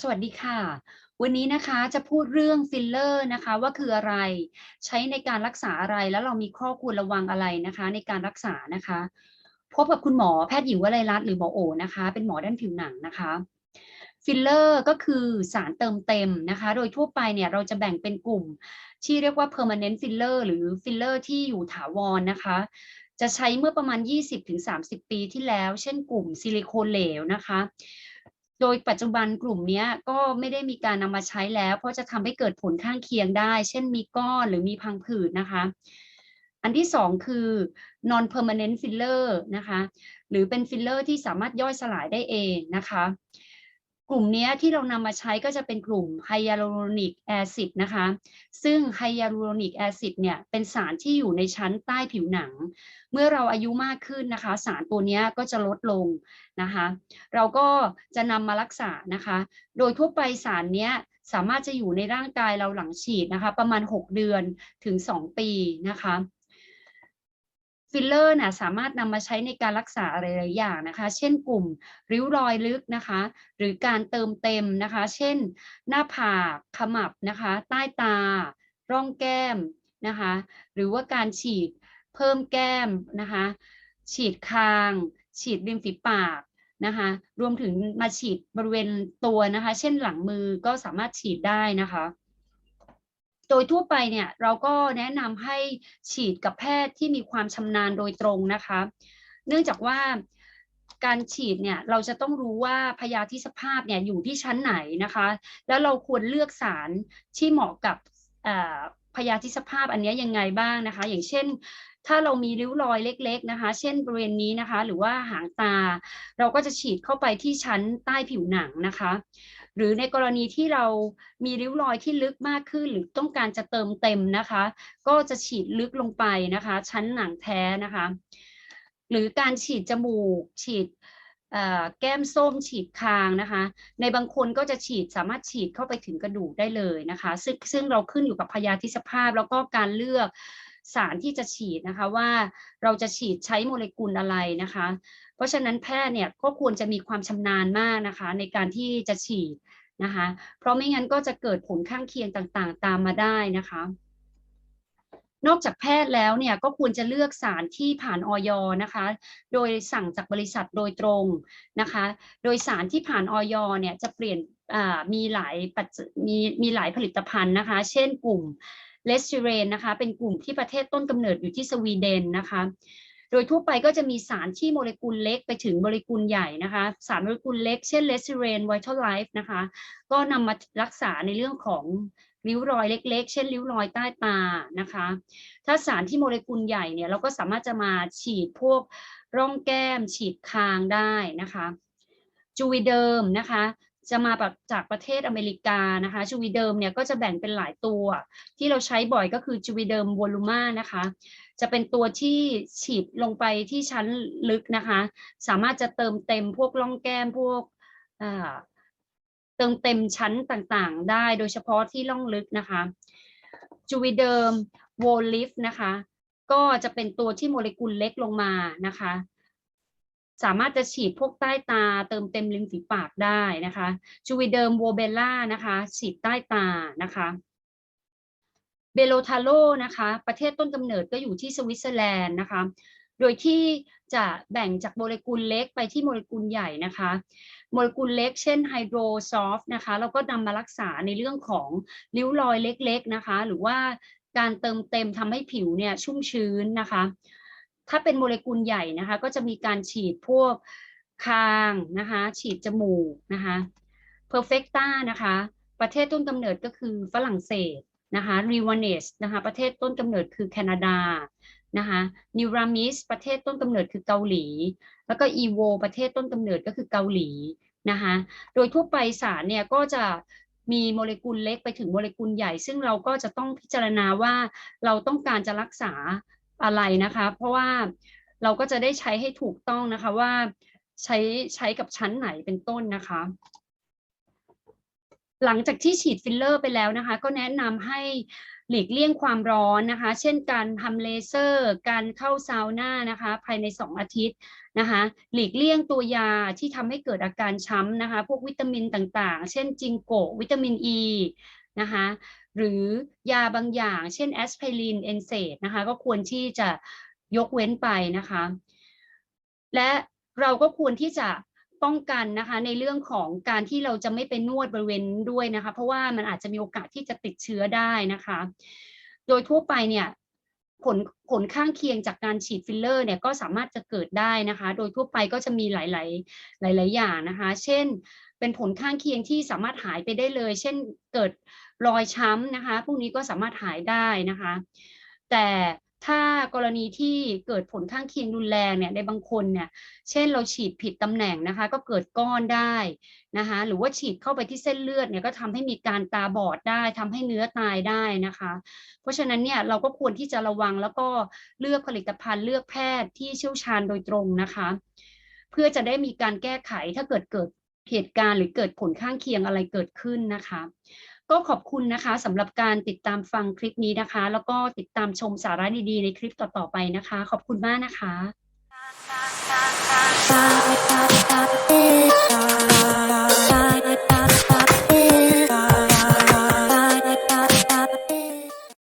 สวัสดีค่ะ วันนี้นะคะจะพูดเรื่องฟิลเลอร์นะคะว่าคืออะไร ใช้ในการรักษาอะไรแล้วเรามีข้อควรระวังอะไรนะคะ ในการรักษานะคะ พบกับคุณหมอแพทย์หญิงวลัยรัตน์หรือหมอโอนะคะ เป็นหมอด้านผิวหนังนะคะฟิลเลอร์ก็คือสารเติมเต็มนะคะ โดยทั่วไปเนี่ยเราจะแบ่งเป็นกลุ่ม ที่เรียกว่า permanent filler หรือฟิลเลอร์ที่อยู่ถาวรนะคะ จะใช้เมื่อประมาณ 20-30 ปีที่แล้ว เช่นกลุ่มซิลิโคนเหลวนะคะ โดยปัจจุบันกลุ่มนี้ก็ไม่ได้มีการนำมาใช้แล้ว เพราะจะทำให้เกิดผลข้างเคียงได้ เช่นมีก้อนหรือมีพังผืดนะคะ อันที่สองคือ non permanent filler นะคะ หรือเป็นฟิลเลอร์ที่สามารถย่อยสลายได้เองนะคะ กลุ่มเนี้ยที่เรานำมาใช้ก็จะเป็นกลุ่มไฮยาลูโรนิกแอซิดนะคะ ซึ่งไฮยาลูโรนิกแอซิดเนี่ยเป็นสารที่อยู่ในชั้นใต้ผิวหนัง เมื่อเราอายุมากขึ้นนะคะ สารตัวเนี้ยก็จะลดลงนะคะ เราก็จะนำมารักษานะคะ โดยทั่วไปสารเนี้ยสามารถจะอยู่ในร่างกายเราหลังฉีดนะคะ ประมาณ 6 เดือนถึง 2 ปีนะคะ ฟิลเลอร์น่ะสามารถนำมาใช้ในการรักษาอะไรหลายอย่างนะคะ เช่นกลุ่มริ้วรอยลึกนะคะ หรือการเติมเต็มนะคะ เช่น หน้าผากขมับนะคะ ใต้ตา ร่องแก้มนะคะ หรือว่าการฉีดเพิ่มแก้มนะคะ ฉีดคาง ฉีดริมฝีปากนะคะ รวมถึงมาฉีดบริเวณตัวนะคะ เช่นหลังมือก็สามารถฉีดได้นะคะ โดยทั่วไปเนี่ยเราก็แนะนำให้ฉีดกับแพทย์ที่มีความชำนาญโดยตรงนะคะ เนื่องจากว่าการฉีดเนี่ยเราจะต้องรู้ว่าพยาธิสภาพเนี่ยอยู่ที่ชั้นไหนนะคะ แล้วเราควรเลือกสารที่เหมาะกับพยาธิสภาพอันนี้ยังไงบ้างนะคะ อย่างเช่น ถ้าเรามีริ้วรอยเล็ก ๆนะคะ เช่นบริเวณนี้นะคะ หรือว่าหางตา เราก็จะฉีดเข้าไปที่ชั้นใต้ผิวหนังนะคะ หรือในกรณีที่เรามีริ้วรอยที่ลึกมากขึ้น หรือต้องการจะเติมเต็มนะคะ ก็จะฉีดลึกลงไปนะคะ ชั้นหนังแท้นะคะ หรือการฉีดจมูก ฉีดแก้มส้มฉีดคางนะคะ ในบางคนก็จะฉีดสามารถฉีดเข้าไปถึงกระดูกได้เลยนะคะ ซึ่งซึ่งเราขึ้นอยู่กับพยาธิสภาพ แล้วก็การเลือกสารที่จะฉีดนะคะว่าเราจะฉีดใช้โมเลกุลอะไรนะคะ ราะฉะนั้นแพทย์เนี่ยก็ควรจะมีความชำนาญมากนะคะ ในการที่จะฉีดนะคะ เพราะไม่งั้นก็จะเกิดผลข้างเคียงต่างๆ ตามมาได้นะคะ นอกจากแพทย์แล้วเนี่ยก็ควรจะเลือกสารที่ผ่านออยนะคะ โดยสั่งจากบริษัทโดยตรงนะคะ โดยสารที่ผ่านออยเนี่ยจะเปลี่ยนมีหลายปัจมีมีหลายผลิตภัณฑ์นะคะ เช่นกลุ่มเลสเทเรนนะคะ เป็นกลุ่มที่ประเทศต้นกำเนิดอยู่ที่สวีเดนนะคะ โดยทั่วไปก็จะมีสารที่โมเลกุลเล็กไปถึงโมเลกุลใหญ่นะคะ สารโมเลกุลเล็กเช่นเลสเทเรนไวท์ไลฟ์นะคะ ก็นำมารักษาในเรื่องของริ้วรอยเล็ก ๆ เช่นริ้วรอยใต้ตานะคะ ถ้าสารที่โมเลกุลใหญ่เนี่ยเราก็สามารถจะมาฉีดพวกร่องแก้ม ฉีดคางได้นะคะ จูวิเดิมนะคะ จะมาจากประเทศอเมริกานะคะจูวิเดิมเนี่ยก็จะแบ่งเป็นหลายตัว ที่เราใช้บ่อยก็คือจูวิเดิมวอลูมานะคะ จะเป็นตัวที่ฉีดลงไปที่ชั้นลึกนะคะ สามารถจะเติมเต็มพวกร่องแก้มพวกเติมเต็มชั้นต่างๆ ได้โดยเฉพาะที่ร่องลึกนะคะจูวิเดิมโวลิฟนะคะ ก็จะเป็นตัวที่โมเลกุลเล็กลงมานะคะ สามารถจะฉีดพวกใต้ตาเติมเต็มริมฝีปากได้นะคะจูวิเดิมโวเบลล่านะคะฉีดใต้ตานะคะเบโลทาโลนะคะประเทศต้นกำเนิดก็อยู่ที่สวิตเซอร์แลนด์นะคะโดยที่จะแบ่งจากโมเลกุลเล็กไปที่โมเลกุลใหญ่นะคะโมเลกุลเล็กเช่นไฮโดรซอฟนะคะเราก็นำมารักษาในเรื่องของริ้วรอยเล็กๆนะคะ หรือว่าการเติมเต็มทำให้ผิวเนี่ยชุ่มชื้นนะคะ ถ้าเป็นโมเลกุลใหญ่นะคะ ก็จะมีการฉีดพวกคางนะคะ ฉีดจมูกนะคะเพอร์เฟกต้านะคะ ประเทศต้นกำเนิดก็คือฝรั่งเศสนะคะรีวานเนสนะคะ ประเทศต้นกำเนิดคือแคนาดานะคะนิรามิสประเทศต้นกำเนิดคือเกาหลี แล้วก็อีโว ประเทศต้นกำเนิดก็คือเกาหลีนะคะโดยทั่วไปสารเนี่ยก็จะมีโมเลกุลเล็กไปถึงโมเลกุลใหญ่ ซึ่งเราก็จะต้องพิจารณาว่าเราต้องการจะรักษา อะไรนะคะ เพราะว่าเราก็จะได้ใช้ให้ถูกต้องนะคะว่าใช้ใช้กับชั้นไหนเป็นต้นนะคะ หลังจากที่ฉีดฟิลเลอร์ไปแล้วนะคะ ก็แนะนำให้หลีกเลี่ยงความร้อนนะคะ เช่นการทำเลเซอร์ การเข้าซาวน่านะคะ ภายใน 2 อาทิตย์นะคะ หลีกเลี่ยงตัวยาที่ทำให้เกิดอาการช้ำนะคะ พวกวิตามินต่างๆ เช่นจิงโกวิตามินอ e, ีนะคะ หรือยาบางอย่าง เช่นแอสไพรินเอนเซดนะคะก็ควรที่จะยกเว้นไปนะคะ และเราก็ควรที่จะป้องกันนะคะในเรื่องของการที่เราจะไม่ไปนวดบริเวณด้วยนะคะ เพราะว่ามันอาจจะมีโอกาสที่จะติดเชื้อได้นะคะ โดยทั่วไปเนี่ยผลผลข้างเคียงจากการฉีดฟิลเลอร์เนี่ยก็สามารถจะเกิดได้นะคะ โดยทั่วไปก็จะมีหลาย ๆ หลาย ๆ อย่างนะคะ เช่น เป็นผลข้างเคียงที่สามารถหายไปได้เลย เช่นเกิดรอยช้ำนะคะ พวกนี้ก็สามารถหายได้นะคะ แต่ถ้ากรณีที่เกิดผลข้างเคียงรุนแรงเนี่ยในบางคนเนี่ย เช่นเราฉีดผิดตำแหน่งนะคะ ก็เกิดก้อนได้นะคะ หรือว่าฉีดเข้าไปที่เส้นเลือดเนี่ยก็ทำให้มีการตาบอดได้ทำให้เนื้อตายได้นะคะ เพราะฉะนั้นเนี่ยเราก็ควรที่จะระวังแล้วก็เลือกผลิตภัณฑ์เลือกแพทย์ที่เชี่ยวชาญโดยตรงนะคะ เพื่อจะได้มีการแก้ไขถ้าเกิดเกิด เหตุการณ์หรือเกิดผลข้างเคียงอะไรเกิดขึ้นนะคะ ก็ขอบคุณนะคะสำหรับการติดตามฟังคลิปนี้นะคะ แล้วก็ติดตามชมสาระดีๆในคลิปต่อๆไปนะคะ ขอบคุณมากนะคะ